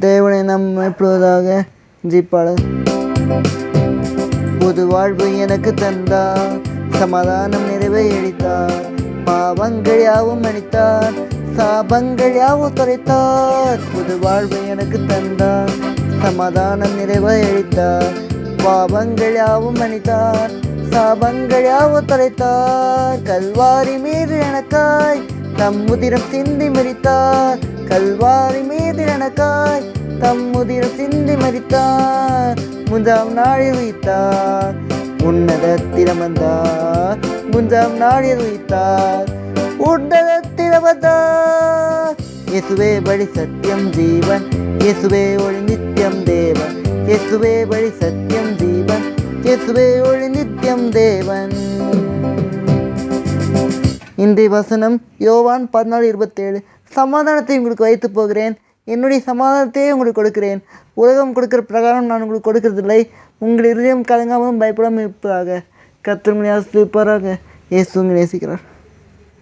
தேவனை நம் எப்பொழுதாக ஜிப்பாளர்? புது வாழ்வு எனக்கு தந்தார் சமாதானம் நிறைவை அளித்தார் பாவங்கள் யாவும் அளித்தார் சாபங்கள் யாவும் தொலைத்தார் புது வாழ்வு எனக்கு தந்தார் சமாதானம் நிறைவை அளித்தார் பாவங்கள் யாவும் அளித்தார் சாபங்கள் யாவும் தொலைத்தார் கல்வாரி மீது எனக்காய் தம் உதிரம் சிந்தி மறித்தார் கல்வாரி மீது எனக்காய் தம் முதிர சிந்தி மறித்தார் முஞ்சாம் நாளில் வைத்தார் உன்னதத்தில் வந்தார் முஞ்சாம் நாளில் வைத்தார் உன்னதத்தில் வந்தார் இயேசுவே வழி சத்தியம் ஜீவன். இயேசுவே ஒளி நித்தியம் தேவன். இயேசுவே வழி சத்தியம் ஜீவன். இயேசுவே ஒளி நித்தியம் தேவன். இந்த வசனம் யோவான் பதினாலு இருபத்தேழு. சமாதானத்தை உங்களுக்கு வைத்து போகிறேன். என்னுடைய சமாதானத்தையே உங்களுக்கு கொடுக்கிறேன். உலகம் கொடுக்கிற பிரகாரம் நான் உங்களுக்கு கொடுக்கறதில்லை. உங்கள் இருதயம் கலங்காமலும் பயப்படாமல் இருப்பதாக கத்திரங்களை ஆசிரியப்பாராக இயேசு நேசிக்கிறார்.